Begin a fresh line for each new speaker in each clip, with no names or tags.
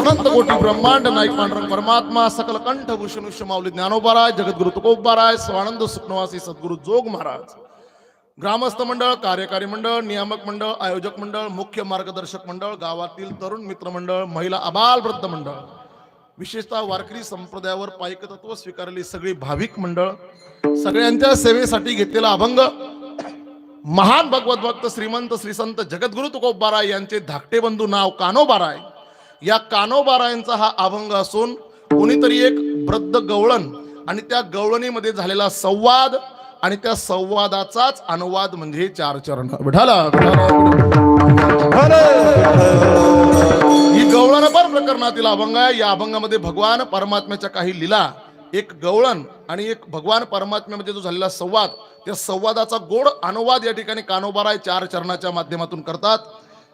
अनंत कोटी ब्रह्मांड नाईक पांडुरंग परमात्मा सकल कंठ भूषण विश्व माऊली ज्ञानोबाराय जगद्गुरु तुकोबाराय स्वानंद सुखनवासी सद्गुरु जोग महाराज. ग्रामस्थ मंडळ कार्यकारी मंडळ नियामक मंडळ आयोजक मंडळ मुख्य मार्गदर्शक मंडळ गावातील तरुण मित्र मंडळ महिला अबाल वृद्ध मंडळ. विशेषतः वारकरी संप्रदायावर पायक तत्व स्वीकारलेली सगळी भाविक मंडळ. सगळ्यांच्या सेवेसाठी घेतलेला अभंग महान भगवत भक्त श्रीमंत श्री संत जगद्गुरु तुकोबाराय यांचे धाकटे बंधू नाव कानोबाराय. या कानोबारायांचा हा अभंग असून कोणीतरी एक वृद्ध गवळण आणि त्या गवळणीमध्ये झालेला संवाद आणि त्या संवादाचाच अनुवाद म्हणजे चार चरण. विठाला ही गवळणपर प्रकरणातील अभंग आहे. या अभंगामध्ये भगवान परमात्म्याच्या काही लीला एक गवळण आणि एक भगवान परमात्म्यामध्ये जो झालेला संवाद त्या संवादाचा गोड अनुवाद या ठिकाणी कानोबाराय चार चरणाच्या माध्यमातून करतात.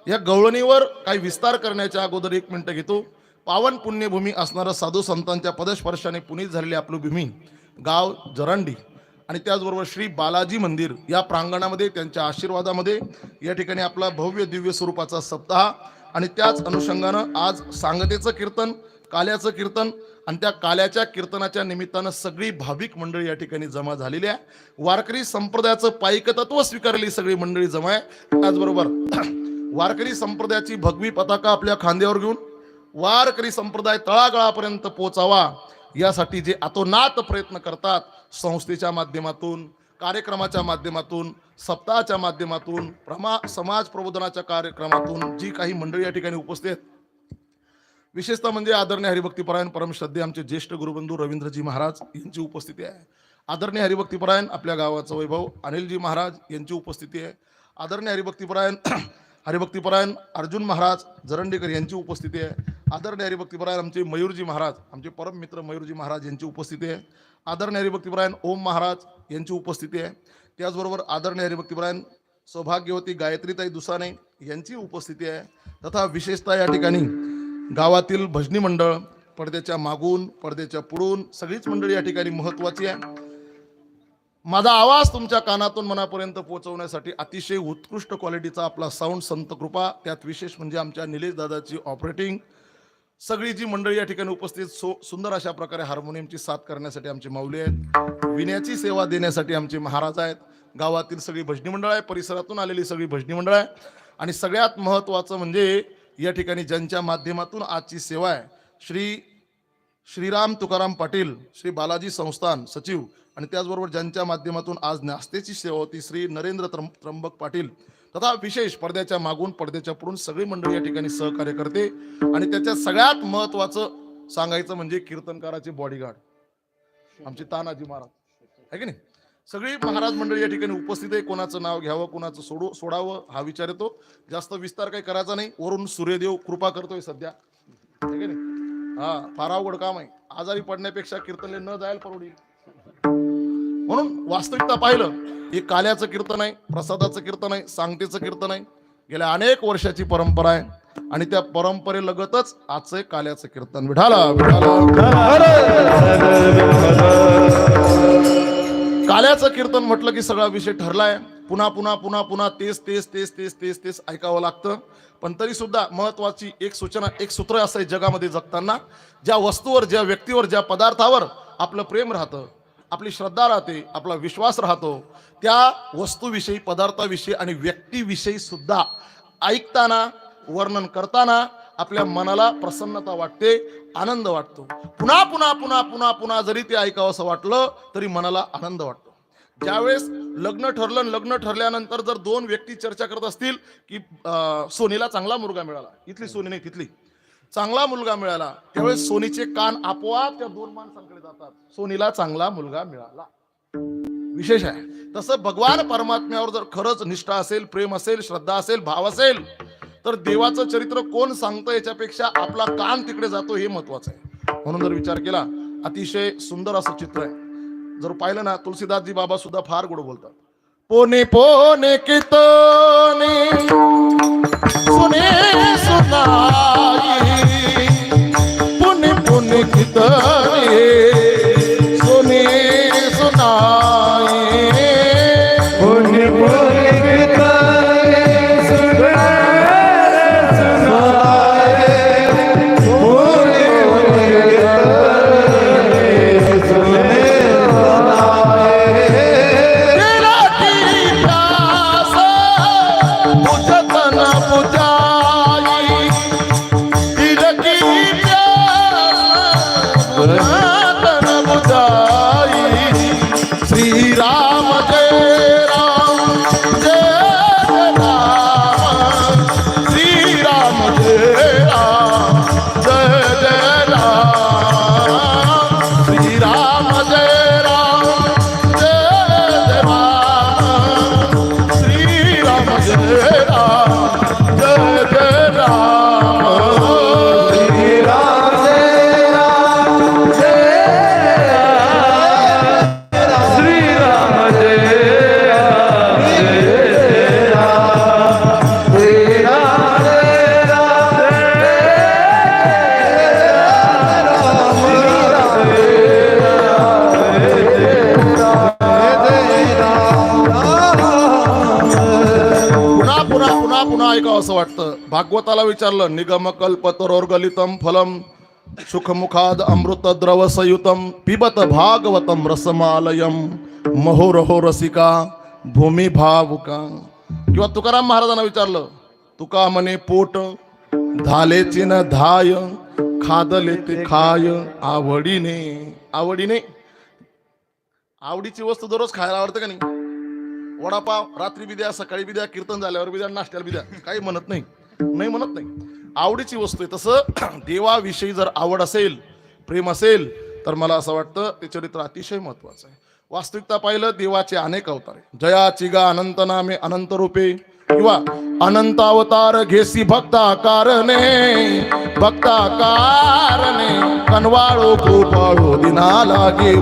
या गवळणीवर काही विस्तार करण्याच्या अगोदर एक मिनटं घेतो. पावन पुण्यभूमी असणारं साधू संतांच्या पदस्पर्शाने पुनीत झालेली आपली भूमी गाव जरांडी. आणि त्याचबरोबर श्री बालाजी मंदिर या प्रांगणामध्ये त्यांच्या आशीर्वादामध्ये या ठिकाणी आपला भव्य दिव्य स्वरूपाचा सप्ताह. आणि त्याच अनुषंगानं आज सांगतेचं कीर्तन काल्याचं कीर्तन आणि त्या काल्याच्या कीर्तनाच्या निमित्तानं सगळी भाविक मंडळी या ठिकाणी जमा झालेली आहे. वारकरी संप्रदायाचं पायिक तत्व स्वीकारलेली सगळी मंडळी जमा आहे. त्याचबरोबर वारकरी संप्रदायाची भगवी पताका आपल्या खांद्यावर घेऊन वारकरी संप्रदाय तळागाळापर्यंत पोचावा यासाठी जे अतोनात प्रयत्न करतात संस्थेच्या माध्यमातून कार्यक्रमाच्या माध्यमातून सप्ताहाच्या माध्यमातून प्रमा समाज प्रबोधनाच्या कार्यक्रमातून जी काही मंडळी या ठिकाणी उपस्थित आहेत. विशेषतः म्हणजे आदरणीय हरिभक्तीपरायण परमश्रद्धे आमचे ज्येष्ठ गुरुबंधू रवींद्रजी महाराज यांची उपस्थिती आहे. आदरणीय हरिभक्तीपरायण आपल्या गावाचा वैभव अनिलजी महाराज यांची उपस्थिती आहे. आदरणीय हरिभक्तीपरायण हरिभक्तीपरायण अर्जुन महाराज जरंडेकर यांची उपस्थिती आहे. आदरणीय हरिभक्तीपरायण आमचे मयूरजी महाराज आमचे परम मित्र मयूरजी महाराज यांची उपस्थिती आहे. आदरणीय हरिभक्तीपरायण ओम महाराज यांची उपस्थिती आहे. त्याचबरोबर आदरणीय हरिभक्तीपरायण सौभाग्यवती गायत्रीताई दुसाने यांची उपस्थिती आहे. तथा विशेषतः या ठिकाणी गावातील भजनी मंडळ पडद्याच्या मागून पडद्याच्या पुढून सगळीच मंडळी या ठिकाणी महत्वाची आहे. माझा आवाज तुमच्या कानातून मनापर्यंत पोहोचवण्यासाठी अतिशय उत्कृष्ट क्वालिटीचा आपला साऊंड संत कृपा. त्यात विशेष म्हणजे आमच्या निलेश दादाची ऑपरेटिंग सगळी जी मंडळी या ठिकाणी उपस्थित सो सुंदर अशा प्रकारे हार्मोनियमची साथ करण्यासाठी आमचे माऊली आहेत. विण्याची सेवा देण्यासाठी आमचे महाराज आहेत. गावातील सगळी भजनी मंडळ आहे परिसरातून आलेली सगळी भजनी मंडळ आहे. आणि सगळ्यात महत्त्वाचं म्हणजे या ठिकाणी ज्यांच्या माध्यमातून आजची सेवा आहे श्री श्रीराम तुकाराम पाटील श्री बालाजी संस्थान सचिव आणि त्याचबरोबर ज्यांच्या माध्यमातून आज नास्तेची सेवा होती श्री नरेंद्र त्र्यंबक पाटील. तथा विशेष पडद्याच्या मागून पडद्याच्या पुढून सगळी मंडळी या ठिकाणी सहकार्य करते आणि त्याच्या सगळ्यात महत्वाचं सांगायचं म्हणजे कीर्तनकाराचे बॉडीगार्ड आमचे तानाजी महाराज. आहे की नाही? सगळी महाराज मंडळी या ठिकाणी उपस्थित आहे. कोणाचं नाव घ्यावं कोणाचं सोडू सोडावं हा विचार येतो. जास्त विस्तार काही करायचा नाही. वरून सूर्यदेव कृपा करतोय सध्या. आहे की नाही? हा फार अवघड काम आहे. आजारी पडण्यापेक्षा कीर्तनले न जायला परवडेल. म्हणून वास्तविकता पाहिलं हे काल्याचं कीर्तन आहे प्रसादाचं कीर्तन आहे सांगतेचं कीर्तन आहे. गेल्या अनेक वर्षाची परंपरा आहे आणि त्या परंपरेलगतच आजचं काल्याचं कीर्तन. विठाला. काल्याचं कीर्तन म्हटलं की सगळा विषय ठरलाय. पुन्हा पुन्हा पुन्हा पुन्हा तेच तेच तेच तेच तेच तेच ऐकावं लागतं. पण तरी सुद्धा महत्वाची एक सूचना एक सूत्र असं आहे जगामध्ये जगताना ज्या वस्तूवर ज्या व्यक्तीवर ज्या पदार्थावर आपलं प्रेम राहतं आपली श्रद्धा राहते आपला विश्वास राहतो त्या वस्तूविषयी पदार्थाविषयी आणि व्यक्तीविषयी सुद्धा ऐकताना वर्णन करताना आपल्या मनाला प्रसन्नता वाटते आनंद वाटतो. पुन्हा पुन्हा पुन्हा पुन्हा पुन्हा जरी ते ऐकावं असं वाटलं तरी मनाला आनंद वाटतो. ज्यावेळेस लग्न ठरलं लग्न ठरल्यानंतर जर दोन व्यक्ती चर्चा करत असतील की सोनीला चांगला मुलगा मिळाला. इथली सोनी नाही तिथली. चांगला मुलगा मिळाला त्यावेळेस सोनीचे कान आपोआप त्या दोन माणसांकडे जातात. सोनीला चांगला मुलगा मिळाला. विशेष आहे. तसं भगवान परमात्म्यावर जर खरंच निष्ठा असेल प्रेम असेल श्रद्धा असेल भाव असेल तर देवाचं चरित्र कोण सांगतं याच्यापेक्षा आपला कान तिकडे जातो हे महत्वाचं आहे. म्हणून जर विचार केला अतिशय सुंदर असं चित्र आहे. जर पाहिलं ना तुलसीदासजी बाबा सुद्धा फार गोड बोलतात. पोने पोने कितने सुने सुनाई पुण्य पुण्य कितने विचारलं निगम कल्पतरोर्गलितम फलम सुखमुखाद अमृत द्रव संयुतम पिबत भागवतम रसमालयम। महोरहो रसिका भूमी भावुका किंवा तुकाराम महाराजांना विचारलं तुका म्हणे पोट धालेचे न धाय खादले ते खाय आवडीने आवडीने। आवडीची वस्तू दररोज खायला आवडते का नाही? वडापाव रात्री बी द्या सकाळी बी द्या कीर्तन झाल्यावर बी द्या नाश्त्याला बी द्या काही म्हणत नाही. नाही म्हणत नाही. आवडीची वस्तू आहे. तसं देवाविषयी जर आवड असेल प्रेम असेल तर मला असं वाटतं ते चरित्र अतिशय महत्वाचं आहे. वास्तविकता पाहिलं देवाचे अनेक अवतार आहे चिगा गा अनंत नामे अनंत रूपे. किंवा अनंत अवतार घेसी भक्ता कारणे भक्ता कारणे कनवाळो कृपाळो दिनाला लागे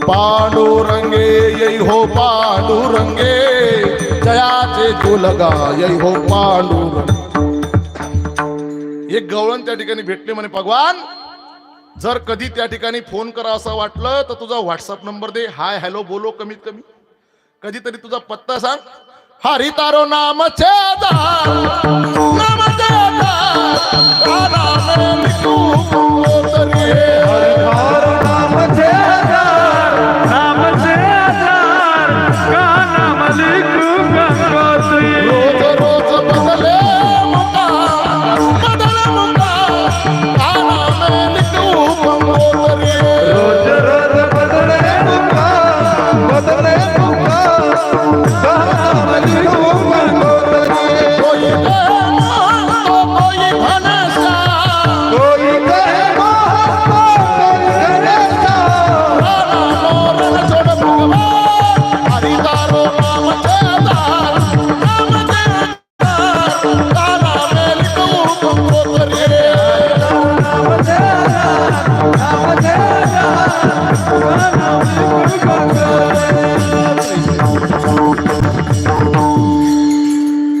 पांडुरंगे येई हो पांडुरंगे. जयाचे झुलगा येई हो पांडुरंग एक गवळण त्या ठिकाणी भेटले म्हणे भगवान जर कधी त्या ठिकाणी फोन करा असं वाटलं तर तुझा व्हॉट्सअप नंबर दे. हाय हॅलो बोलो कमीत कमी. कधीतरी तुझा पत्ता सांग. हरितारो नाम
छेदा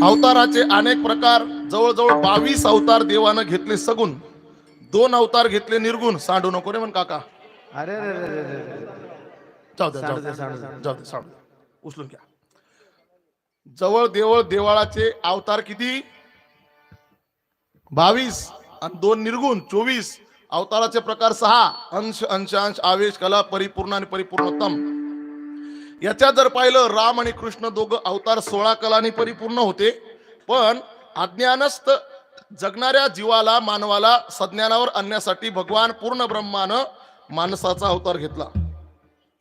अवताराचे अनेक प्रकार जवळजवळ बावीस अवतार देवानं घेतले सगुण. दोन अवतार घेतले निर्गुण. सांडू नको रे म्हण काका.
अरे
जाऊ जाऊ जाऊ सांडू. उचलून घ्या. जवळ देवळ देवाळाचे अवतार किती? बावीस. आणि दोन निर्गुण. चोवीस. अवताराचे प्रकार सहा. अंश अंशांश आवेश कला परिपूर्ण आणि परिपूर्णतम याच्यात जर पाहिलं राम आणि कृष्ण दोघं अवतार सोळा कलानी परिपूर्ण होते. पण अज्ञानस्थ जगणाऱ्या जीवाला मानवाला सज्ञानावर आणण्यासाठी भगवान पूर्ण ब्रह्मानं माणसाचा अवतार घेतला.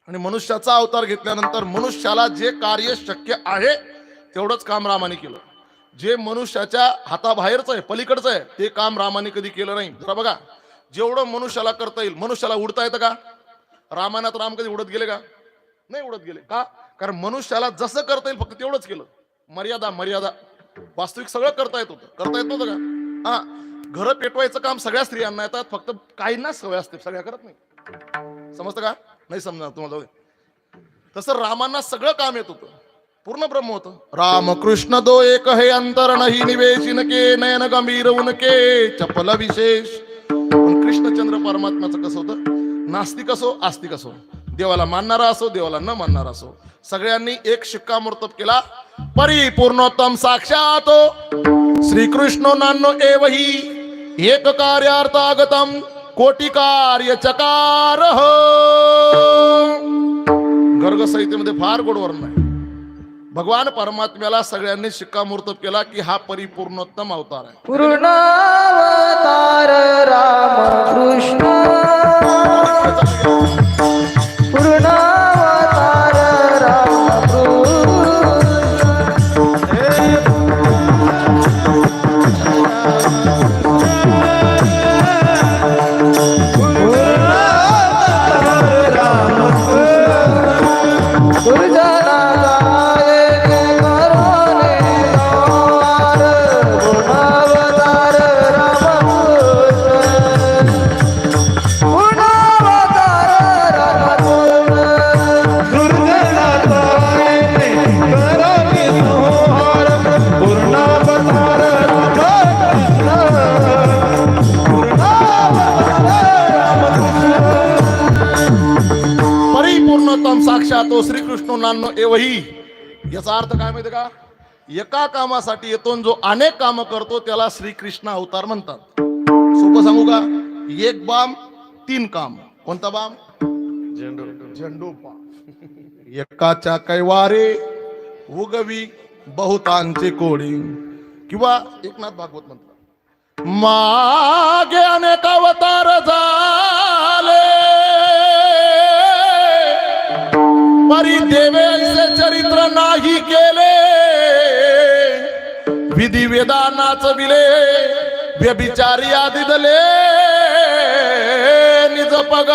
आणि मनुष्याचा अवतार घेतल्यानंतर मनुष्याला जे कार्य शक्य आहे तेवढंच काम रामाने केलं. जे मनुष्याच्या हाताबाहेरचं आहे पलीकडचं आहे ते काम रामाने कधी केलं नाही. जरा बघा. जेवढं मनुष्याला करता येईल मनुष्याला उडता येतं का? रामायणात राम कधी उडत गेले का? नाही उडत गेले. का? कारण मनुष्याला जसं करता येईल फक्त तेवढंच केलं. मर्यादा मर्यादा. वास्तविक सगळं करता येत होतं. करता येत नव्हतं का? हा. घरं पेटवायचं काम सगळ्या स्त्रियांना येतात फक्त काहींना सवय असते सगळ्या करत नाही. समजतं का? नाही समजणार तुम्हाला तसं रामांना सगळं काम येत होतं. पूर्ण ब्रह्म होतं. राम कृष्ण दो एक हे अंतर नाही निवेशिन के नयन गंभीर उनके चपल विशेष. कृष्णचंद्र परमात्म्याचं कसं होतं? नास्तिक असो आस्तिक असो. देवाला मानणारा असो देवाला न मानणारा असो. सगळ्यांनी एक शिक्कामोर्तब केला. परिपूर्णोत्तम साक्षात हो. श्रीकृष्ण नान्नो एवही एक कार्यार्थागतम कोटी कार्य चकार हो. गर्ग संहितेमध्ये फार गोड वर्णन भगवान परमात्म्याला सगळ्यांनी शिक्कामोर्तब केला की हा परिपूर्णोत्तम अवतार आहे.
पूर्णावतार राम कृष्ण. पूर्णावतार
मुलांना एवही याचा अर्थ काय माहिती का? एका कामासाठी येतो जो अनेक कामं करतो त्याला श्रीकृष्ण अवतार म्हणतात. सोपं सांगू का? एक बाम तीन काम. कोणता बाम? झेंडू बाम एकाच्या कैवारे उगवी बहुतांचे कोळी. किंवा एकनाथ भागवत म्हणतात. मागे अनेक अवतार झाले. परी देवे ऐसे चरित्र नाही केले. विधी वेदानाच नाचविले व्यभिचारी आदी दले. निज पग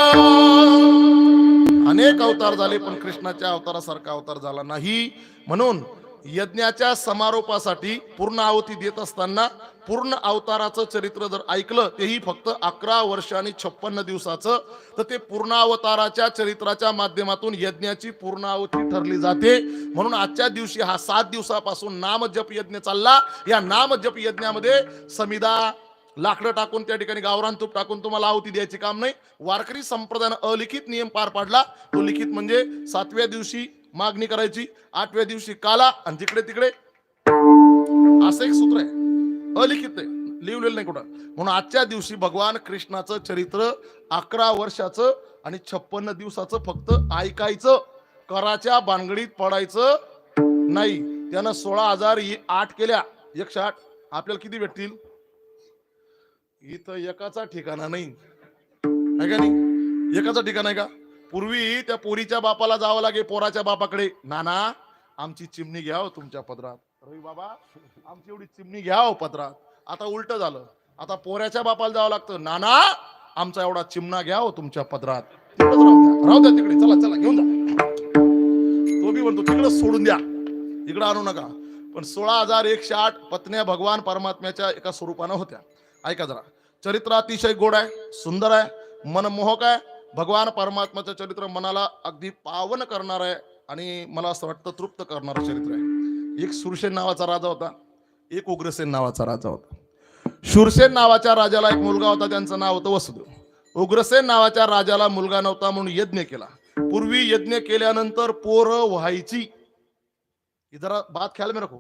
अनेक अवतार झाले पण कृष्णाच्या अवतारासारखा अवतार झाला नाही. म्हणून यज्ञाच्या समारोपासाठी पूर्ण आहुती देत असताना पूर्ण अवताराचं चरित्र जर ऐकलं तेही फक्त अकरा वर्ष आणि छप्पन्न दिवसाचं तर ते पूर्णावताराच्या चरित्राच्या माध्यमातून यज्ञाची पूर्णावती ठरली जाते. म्हणून आजच्या दिवशी हा सात दिवसापासून नामजप यज्ञ चालला. या नामजप यज्ञामध्ये समिदा लाकडं टाकून त्या ठिकाणी गावरान तूप टाकून तुम्हाला आहुती द्यायची काम नाही. वारकरी संप्रदायानं अलिखित नियम पार पाडला. तो लिखित म्हणजे सातव्या दिवशी मागणी करायची. आठव्या दिवशी काला आणि तिकडे तिकडे. असं एक सूत्र आहे. अलिखित आहे. लिहिलेलं नाही कुठं. म्हणून आजच्या दिवशी भगवान कृष्णाचं चरित्र अकरा वर्षाचं आणि छप्पन्न दिवसाचं फक्त ऐकायचं. कराच्या बांगडीत पडायचं नाही. त्यानं सोळा हजार आठ केल्या. एकशे आठ. आपल्याला किती भेटतील? इथं एकाचा ठिकाणा नाही. का नाही? एकाचा ठिकाण आहे का? पूर्वी त्या पोरीच्या बापाला जावं लागे पोराच्या बापाकडे. नाना आमची चिमणी घ्या हो तुमच्या पदरात. रवी बाबा आमची एवढी चिमणी घ्या हो पदरात. आता उलट झालं. आता पोऱ्याच्या बापाला जावं लागतं. नाना आमचा एवढा चिमणा घ्या हो तुमच्या पदरात. राहू द्या. द्या तिकडे. चला चला घेऊन जा. तो बी म्हणतो तिकडं सोडून द्या. इकडं आणू नका. पण सोळा हजार एकशे आठ पत्न्या भगवान परमात्म्याच्या एका स्वरूपानं होत्या. ऐका जरा. चरित्र अतिशय गोड आहे सुंदर आहे मनमोहक आहे भगवान परमात्म्याचं चरित्र मनाला अगदी पावन करणार आहे आणि मला असं वाटतं तृप्त करणारं चरित्र आहे. एक सुरसेन नावाचा राजा होता एक उग्रसेन नावाचा राजा होता. शूरसेन नावाच्या राजाला एक मुलगा होता त्यांचं नाव होतं वसुदेव. उग्रसेन नावाच्या राजाला मुलगा नव्हता म्हणून यज्ञ केला. पूर्वी यज्ञ केल्यानंतर पोरं व्हायची. ही जरा बात ख्याल मी रखो.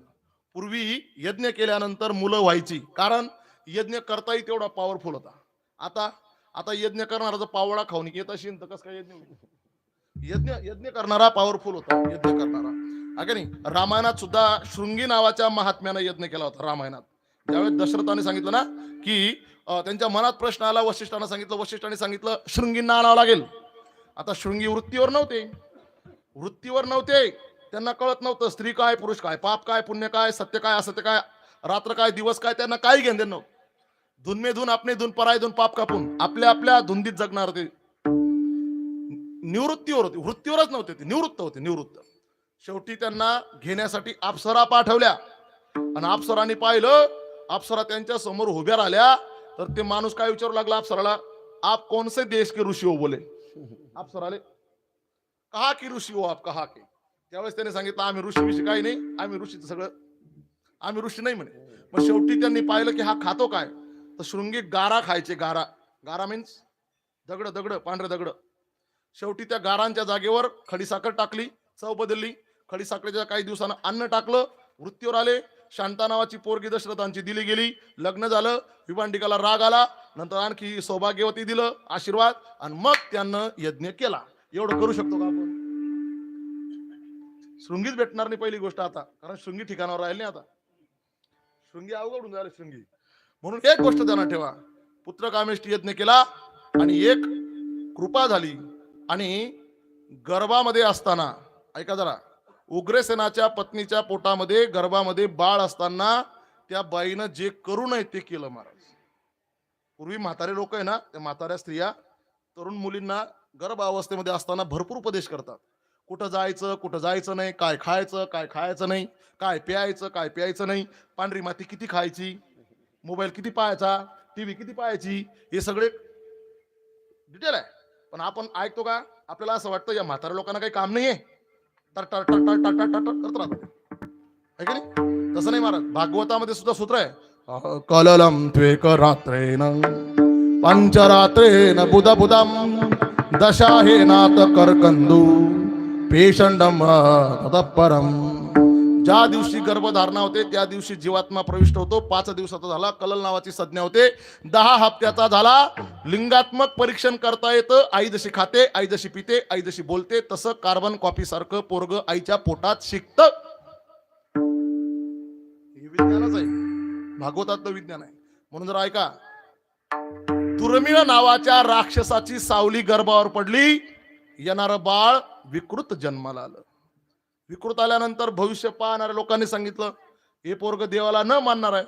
पूर्वी यज्ञ केल्यानंतर मुलं व्हायची. कारण यज्ञ करताही तेवढा पॉवरफुल होता. आता आता यज्ञ करणारा पावळा खाऊन येत असेल तर कसं काय यज्ञ यज्ञ यज्ञ करणारा पॉवरफुल होता यज्ञ करणारा. हा नाही? रामायणात सुद्धा शृंगी नावाच्या महात्म्यानं यज्ञ केला होता रामायणात. त्यावेळेस दशरथाने सांगितलं ना की त्यांच्या मनात प्रश्न आला वशिष्ठानं सांगितलं वशिष्ठाने सांगितलं शृंगींना आणावं लागेल. आता शृंगी वृत्तीवर नव्हते. वृत्तीवर नव्हते. त्यांना कळत नव्हतं स्त्री काय पुरुष काय पाप काय पुण्य काय सत्य काय असत्य काय रात्र काय दिवस काय त्यांना काही घेणं देणं नव्हतं. धुन मे धुन आपले धुन पराय धुन पाप कापून आपल्या आपल्या धुंदीत जगणार ते. निवृत्तीवर होते वृत्तीवरच नव्हते ते निवृत्त होते निवृत्त. शेवटी त्यांना घेण्यासाठी अप्सरा पाठवल्या. आणि अप्सराने पाहिलं अप्सरा त्यांच्यासमोर उभ्या राहिल्या. तर ते माणूस काय विचारू लागला अप्सराला आप कौन से देश के ऋषी हो बोले? अप्सराले कहा की ऋषी हो आप कहा की? त्यावेळेस त्याने सांगितलं आम्ही ऋषी विषयी काही नाही आम्ही ऋषीचं सगळं आम्ही ऋषी नाही म्हणे. मग शेवटी त्यांनी पाहिलं की हा खातो काय? तर शृंगी गारा खायचे गारा. गारा मीन्स दगड दगड पांढरे दगड. शेवटी त्या गारांच्या जागेवर खडीसाखर टाकली चव बदलली. खडीसाखरेच्या काही दिवसानं अन्न टाकलं वृत्तीवर आले. शांता नावाची पोरगी दशरथांची दिली गेली. लग्न झालं विभांडिकाला राग आला. नंतर आणखी सौभाग्यवती दिलं आशीर्वाद. आणि मग त्यानं यज्ञ केला. एवढं करू शकतो का आपण? शृंगीच भेटणार नाही पहिली गोष्ट आता. कारण शृंगी ठिकाणावर राहिली नाही आता. शृंगी अवघडून झालं शृंगी. म्हणून एक गोष्ट त्यांना ठेवा. पुत्र कामेष्टी यज्ञ केला आणि एक कृपा झाली. आणि गर्भामध्ये असताना ऐका जरा उग्रसेनाच्या पत्नीच्या पोटामध्ये गर्भामध्ये बाळ असताना त्या बाईनं जे करू नये ते केलं महाराज. पूर्वी म्हातारे लोक आहे ना त्या म्हाताऱ्या स्त्रिया तरुण मुलींना गर्भ अवस्थेमध्ये असताना भरपूर उपदेश करतात. कुठं जायचं कुठं जायचं नाही काय खायचं काय खायचं नाही काय प्यायचं काय प्यायचं नाही पांढरी माती किती खायची? मोबाईल किती पाहायचा टीव्ही किती पाहायची हे सगळे डिटेल आहे. पण आपण ऐकतो का आपल्याला असं वाटतं या म्हाताऱ्या लोकांना काही काम नाहीये. तर टर टर टर टर टर टर करत राहतो. नाही? तसं नाही महाराज भागवतामध्ये सुद्धा सूत्र आहे. कललम त्वेक रात्रेन पंचरात्रेन बुध बुधम दशा हे नात करकंदू पेशंडम ततः परम ज्या दिवशी गर्भधारणा होते त्या दिवशी जीवात्मा प्रविष्ट होतो. पाच दिवसाचा झाला कलल नावाची संज्ञा होते. दहा हप्त्याचा झाला लिंगात्मक परीक्षण करता येतं. आई जशी खाते आई जशी पिते आई जशी बोलते तसं कार्बन कॉपी सारखं पोरग आईच्या पोटात शिकत. हे विज्ञानच आहे. भागवतातलं विज्ञान आहे. म्हणून जर ऐका. दुर्मिळ नावाच्या राक्षसाची सावली गर्भावर पडली. येणारं बाळ विकृत जन्माला आलं. विकृत आल्यानंतर भविष्य पाहणाऱ्या लोकांनी सांगितलं हे पोरग देवाला न मानणार आहे.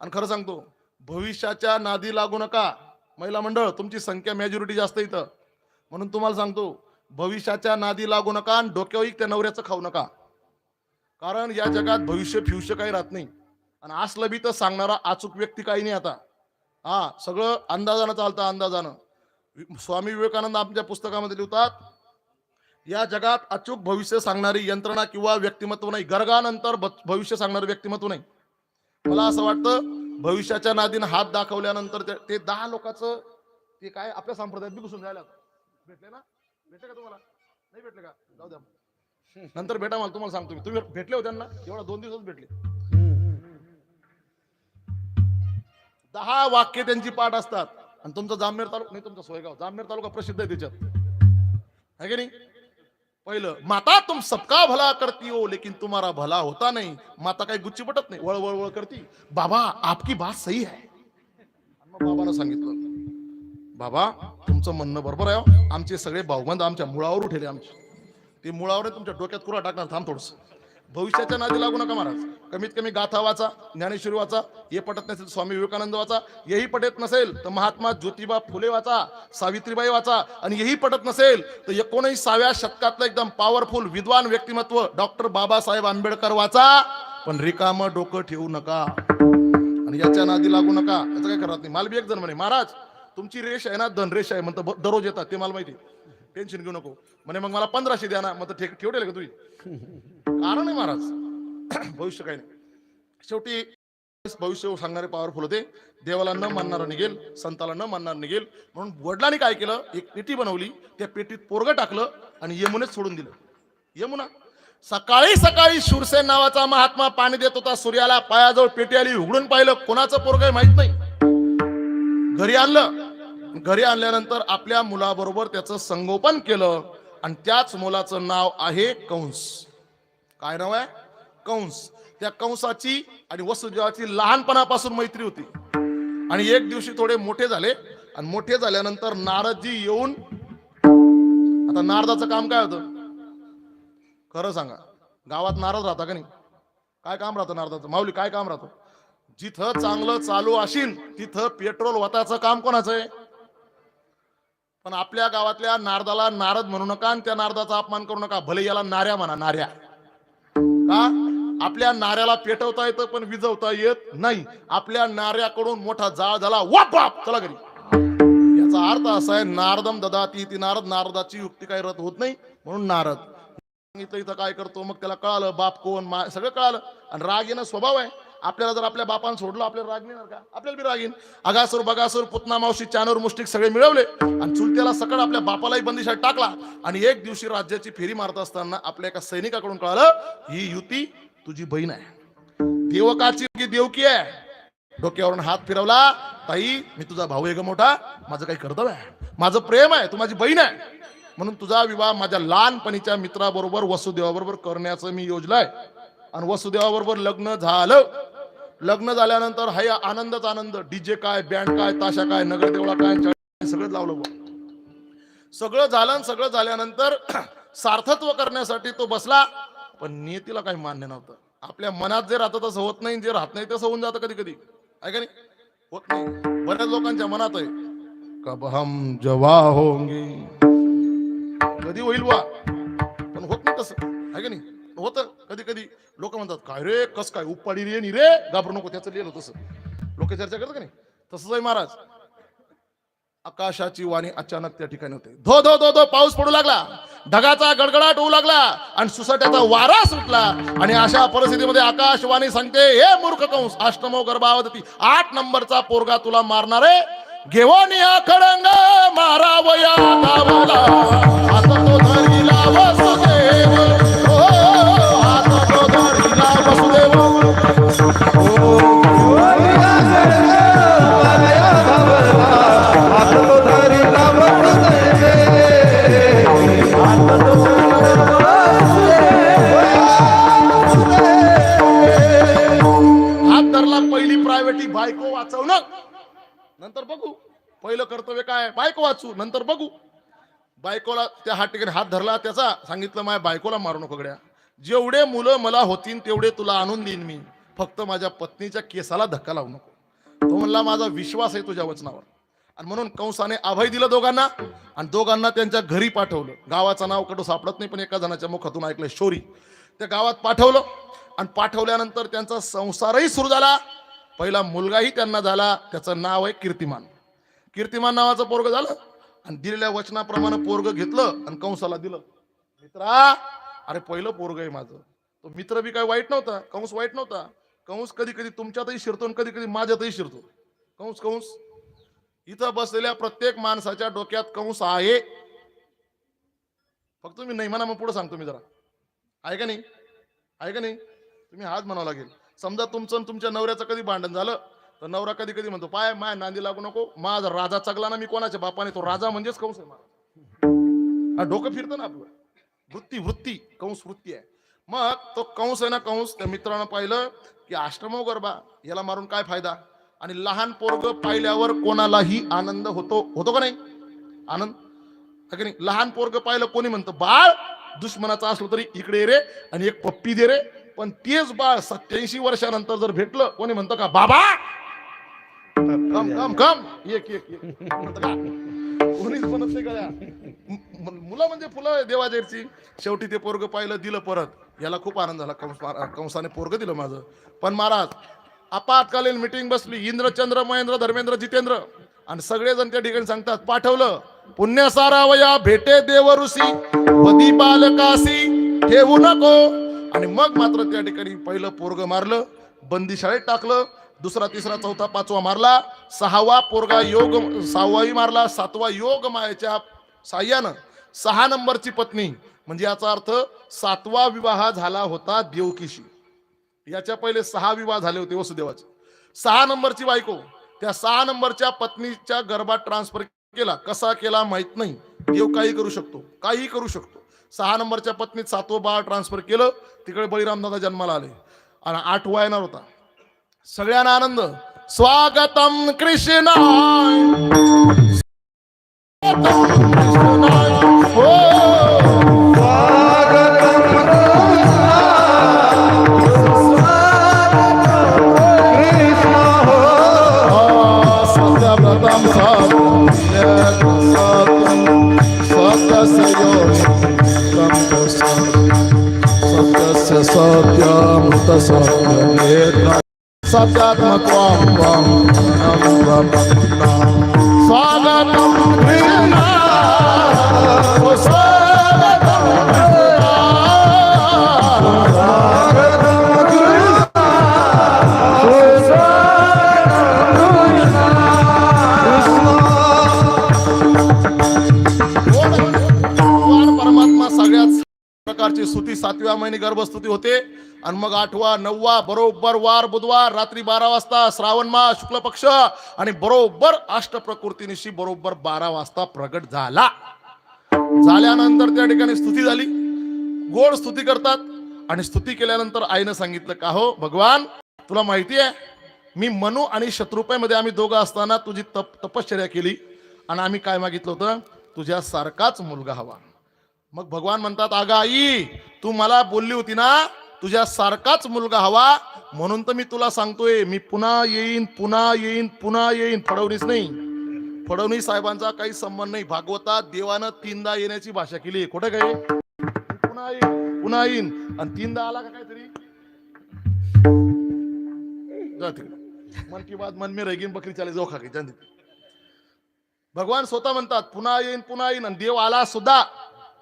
आणि खरं सांगतो भविष्याच्या नादी लागू नका. महिला मंडळ तुमची संख्या मेजॉरिटी जास्त इथं. म्हणून तुम्हाला सांगतो भविष्याच्या नादी लागू नका आणि डोक्यावर त्या नवऱ्याचं खाऊ नका. कारण या जगात भविष्य फिवष्य काही राहत नाही. आणि असलं बी तर सांगणारा अचूक व्यक्ती काही नाही आता. हा सगळं अंदाजानं चालतं अंदाजानं. स्वामी विवेकानंद आमच्या पुस्तकामध्ये लिहितात या जगात अचूक भविष्य सांगणारी यंत्रणा किंवा व्यक्तिमत्व नाही. गर्गानंतर भविष्य सांगणारं व्यक्तिमत्व नाही. मला असं वाटतं भविष्याच्या नादीन हात दाखवल्यानंतर ते- ते दहा लोकांचं ते काय आपल्या संप्रदायात बी घुसून जायला भेटले ना? भेटले का तुम्हाला? नाही भेटले का? जाऊ द्या. नंतर भेटा मला तुम्हाला सांगतो मी. तुम्ही भेटले होते ना एवढा दोन दिवसच भेटले. दहा वाक्य त्यांची पाठ असतात. आणि तुमचा जामनेर तालुका नाही तुमचा सोयगाव. जामनेर तालुका प्रसिद्ध आहे त्याच्यात. है की नाही? पहिलं माता तुम सबका भला करती हो लेकिन तुम्हारा भला होता नहीं. माता काही गुच्ची पटत नाही वळ वळ वळ करती. बाबा आपकी बात सही है. आणि बाबानं सांगितलं बाबा तुमचं म्हणणं बरोबर आहे हो. आमचे सगळे भाऊबंद आमच्या मुळावर उठेले आमचे. ते मुळावर तुमच्या डोक्यात कुरा टाकणार थांब थोडस. भविष्याच्या नादी लागू नका महाराज. कमीत कमी गाथा वाचा ज्ञानेश्वरी वाचा हे पटत नसेल स्वामी विवेकानंद वाचा हेही पटत नसेल तर महात्मा ज्योतिबा फुले वाचा सावित्रीबाई वाचा आणि हेही पटत नसेल तर एकोणीसाव्या शतकातलं एकदम पॉवरफुल विद्वान व्यक्तिमत्व डॉक्टर बाबासाहेब आंबेडकर वाचा. पण रिकामं डोकं ठेवू नका. आणि याच्या नादी लागू नका. याचं काय करत नाही. मला बी एक जण म्हणे महाराज तुमची रेष आहे ना धन रेष आहे. म्हणतो दररोज येतात. ते मला माहिती टेन्शन घेऊ नको. म्हणे मग मला पंधराशे द्या ना. मग ठेक का तुम्ही? कारण आहे महाराज. भविष्य काही नाही. शेवटी भविष्य सांगणारे पॉवरफुल होते. देवाला न मानणारा निघेल संताला न मानणार निघेल. म्हणून वडिलांनी काय केलं? एक पेटी बनवली. त्या पेटीत पोरग टाकलं आणि यमुनेच सोडून दिलं. यमुना. सकाळी सकाळी शूरसेन नावाचा महात्मा पाणी देत होता. सूर्याला पायाजवळ पेटी आली उघडून पाहिलं. कोणाचं पोरग आहे माहीत नाही. घरी आणलं. घरी आणल्यानंतर आपल्या मुलाबरोबर त्याचं संगोपन केलं. आणि त्याच मुलाचं नाव आहे कंस. काय नाव आहे? कंस. त्या कंसाची आणि वसुदेवाची लहानपणापासून मैत्री होती. आणि एक दिवशी थोडे मोठे झाले. आणि मोठे झाल्यानंतर नारदजी येऊन आता नारदाचं काम काय होतं? खरं सांगा. गावात नारद राहता का नाही? काय काम राहतं नारदाचं? माऊली काय काम राहतं? जिथं चांगलं चालू असेल तिथं पेट्रोल वताचं काम कोणाचं आहे? पण आपल्या गावातल्या नारदाला नारद म्हणू नका आणि त्या नारदाचा अपमान करू नका. भले याला नाऱ्या म्हणा नाऱ्या. का? आपल्या नाऱ्याला पेटवता येतं पण विजवता येत नाही. आपल्या नाऱ्याकडून मोठा जाळ झाला वाप बाप चला घरी. याचा अर्थ असा आहे नारदम ददाती ती नारद नारदाची युक्ती काही रद्द होत नाही म्हणून नारद. इथं इथं काय करतो? मग त्याला कळालं बाप कोण मा सगळं कळालं. आणि राग येणं स्वभाव आहे. आपल्याला जर आपल्या बापानं सोडलं आपल्याला राग नाही का? आपल्याला बी रागीन अगासूर बगासूर पुतना मावशी चानूर मुष्टिक सगळे मिळवले आणि चुलत्याला सकड आपल्या बापालाही बंदिशात टाकला आणि एक दिवशी राज्याची फेरी मारत असताना आपल्या एका सैनिकाकडून कळालं ही युती तुझी बहीण आहे. देवकाची देवकी आहे. डोक्यावरून हात फिरवला ताई मी तुझा भाऊ आहे ग मोठा. माझं काही कर्तव्य आहे. माझं प्रेम आहे. तू माझी बहीण आहे. म्हणून तुझा विवाह माझ्या लहानपणीच्या मित्राबरोबर वसुदेवाबरोबर करण्याचं मी योजलंय आणि वसुदेवाबरोबर लग्न झालं. लग्न झाल्यानंतर हाय आनंदच आनंद. डीजे काय बँड काय ताशा काय नगरदेवळा काय सगळं लावलं सगळं झालं आणि सगळं झाल्यानंतर सार्थत्व करण्यासाठी तो बसला. पण नियतीला काही मान्य नव्हतं. आपल्या मनात जे राहतं तसं होत नाही जे राहत नाही तसं होऊन जातं कधी कधी. आहे का नाही? होत नाही. बऱ्याच लोकांच्या मनात आहे. कब हम जवा होंगे. कधी होईल वा पण होत नाही तसं. आहे का नाही? होतं. कधी कधी लोक म्हणतात काय रे कस काय उपाडी रे नि रे? घाबरू नको त्याचं लिहिलं तसं. लोक चर्चा करत का नाही? तसंच आहे महाराज. आकाशाची वाणी अचानक त्या ठिकाणी होते. धो धो धो धो पाऊस पडू लागला. ढगाचा गडगडाट होऊ लागला आणि सुसाट्याचा वारा सुटला. आणि अशा परिस्थितीमध्ये आकाशवाणी सांगते हे मूर्ख कंस अष्टमो गर्भावती आठ नंबरचा पोरगा तुला मारणारे? घेऊन या खडंग मारावया गावाला. आता तो धरी लावा बायको वाचवणं. नंतर बघू. पहिलं कर्तव्य काय बायको वाचू. नंतर बघू. बायकोला त्या हात ठिकाणी हात धरला त्याचा सांगितलं माझ्या बायकोला मारू नको गड्या. जेवढे मुलं मला होतीन तेवढे तुला आणून देईन मी. फक्त माझ्या पत्नीच्या केसाला धक्का लावू नको. तो म्हणला माझा विश्वास आहे तुझ्या वचनावर. आणि म्हणून कंसाने अभय दिलं दोघांना आणि दोघांना त्यांच्या घरी पाठवलं. गावाचं नाव कडू सापडत नाही पण एका जणाच्या मुखातून ऐकलं शोरी. त्या गावात पाठवलं आणि पाठवल्यानंतर त्यांचा संसारही सुरू झाला. पहिला मुलगाही त्यांना झाला त्याचं नाव आहे कीर्तिमान. कीर्तिमान नावाचं पोरग झालं आणि दिलेल्या वचनाप्रमाणे पोरग घेतलं आणि कंसाला दिलं. मित्रा अरे पहिलं पोरग आहे माझं. तो मित्र बी काय वाईट नव्हता कंस वाईट नव्हता. कंस कधी कधी तुमच्यातही शिरतो आणि कधी कधी माझ्यातही शिरतो. कंस कंस इथं बसलेल्या प्रत्येक माणसाच्या डोक्यात कंस आहे. फक्त मी नाही म्हणा मग पुढे सांगतो मी जरा. आहे का नाही? आहे का नाही? तुम्ही हाच म्हणावं लागेल. समजा तुमचं तुमच्या नवऱ्याचं कधी भांडण झालं तर नवरा कधी कधी म्हणतो पाय माय नांदी लागू नको. माझा राजा चगला ना मी कोणाच्या बापाने? तो राजा म्हणजेच कंस आहे मला डोकं फिरतं ना आपलं. वृत्ती वृत्ती कंस वृत्ती आहे. मग तो कंस आहे ना कंस त्या मित्रानं पाहिलं की आश्रमो गरबा याला मारून काय फायदा? आणि लहान पोरग पाहिल्यावर कोणालाही आनंद होतो होतो का नाही? आनंद? है नाही? लहान पोरग पाहिलं कोणी म्हणतं बाळ दुश्मनाचा असलो तरी इकडे रे आणि एक पप्पी दे रे. पण तेच बाळ सत्याऐंशी वर्षानंतर जर भेटलं कोणी म्हणतं का बाबा कम कम कम एक एक का? कोणीच म्हणत नाही का मुलं म्हणजे फुलं देवाजेरची शेवटी ते पोरग पाहिलं दिलं परत. याला खूप आनंद झाला. कंस कंसाने पोरग दिलं माझं. पण महाराज आपातकालीन मिटिंग बसली. इंद्रचंद्र महेंद्र धर्मेंद्र जितेंद्र. आणि सगळेजण त्या ठिकाणी सांगतात पाठवलं. पुण्य सारावया भेटे देव ऋषी पदी बालकासी ठेवू नको. आणि मग मात्र त्या ठिकाणी पहिलं पोरग मारलं. बंदी शाळेत टाकलं. दुसरा तिसरा चौथा पाचवा मारला. सहावा पोरगा योग सहावाही मारला. सातवा योग मायाच्या साह्यानं. सहा नंबरची पत्नी. म्हणजे याचा अर्थ सातवा विवाह झाला होता देवकीशी. याच्या पहिले सहा विवाह झाले होते वसुदेवाचे. सहा नंबरची बायको त्या सहा नंबरच्या पत्नीच्या गर्भात ट्रान्सफर केला. कसा केला माहीत नाही. देव काही करू शकतो काही करू शकतो. सहा नंबरच्या पत्नीत सातवं बाळ ट्रान्सफर केलं तिकडे बळीराम दादा जन्माला आले. आणि आठवा येणार होता. सगळ्यांना आनंद. स्वागतम कृष्ण गर्भस्तुती होते. आणि मग आठवा नववा बरोबर वार बुधवार रात्री बारा वाजता श्रावण मास शुक्ल पक्ष आणि बरोबर अष्टप्रकृतीनिशी बरोबर बारा वाजता प्रगट झाला. झाल्यानंतर त्या ठिकाणी स्तुती झाली. गोड स्तुती करतात. आणि स्तुती केल्यानंतर आईनं सांगितलं का हो भगवान तुला माहिती आहे मी मनू आणि शत्रुपयमध्ये आम्ही दोघं असताना तुझी तप तपश्चर्या केली. आणि आम्ही काय मागितलं होतं? तुझ्यासारखाच मुलगा हवा. मग भगवान म्हणतात अगं आई तू मला बोलली होती ना तुझ्या सारखाच मुलगा हवा म्हणून तर मी तुला सांगतोय मी पुन्हा येईन पुन्हा येईन पुन्हा येईन फडवणीस नाही. फडणवीस साहेबांचा काही संबंध नाही. भागवतात देवानं तीनदा येण्याची भाषा केली. कुठे काय पुन्हा येईन पुन्हा येईन. आणि तीनदा आला का काहीतरी? मन की बात मन मी रेगीन बकरी चाले जाऊ खाकी भगवान स्वतः म्हणतात पुन्हा येईन पुन्हा येईन. आणि देव आला सुद्धा.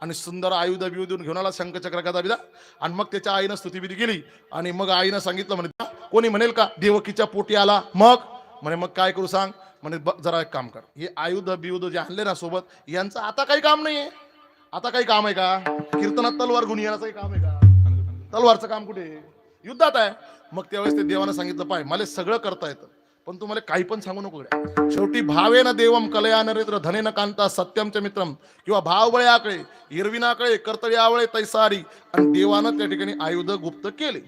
आणि सुंदर आयुध बियुध घेऊन आला शंखचक्र कदा बिदा आणि मग त्याच्या आईनं स्तुतीविधी केली. आणि मग आईनं सांगितलं म्हणे कोणी म्हणेल का देवकीच्या पोटी आला. मग? म्हणे मग काय करू सांग? म्हणे जरा एक काम कर. हे आयुध बियुध जे आणले ना सोबत यांचं आता काही काम नाहीये. आता काही काम आहे का? कीर्तनात तलवार गुण येण्याचं काही काम आहे का? तलवारचं काम कुठे आहे? युद्धात आहे. मग त्यावेळेस ते देवानं सांगितलं पाय मला सगळं करता येतं. पण तू मला काही पण सांगू नको गड्या. शेवटी भावेन देवम कलया नरेंद्र धनेन कांता सत्यमच्या मित्रम किंवा भाव बळे आकळे हिरविनाकळे कर्तळी आवळे तैसारी. आणि देवानं त्या ठिकाणी आयुध गुप्त केले.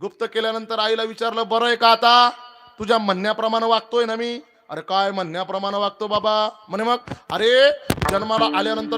गुप्त केल्यानंतर आईला विचारलं बरं आहे का आता? तुझ्या म्हणण्याप्रमाणे वागतोय ना मी? अरे काय म्हणण्याप्रमाणे वागतो बाबा? म्हणे मग अरे जन्माला आल्यानंतर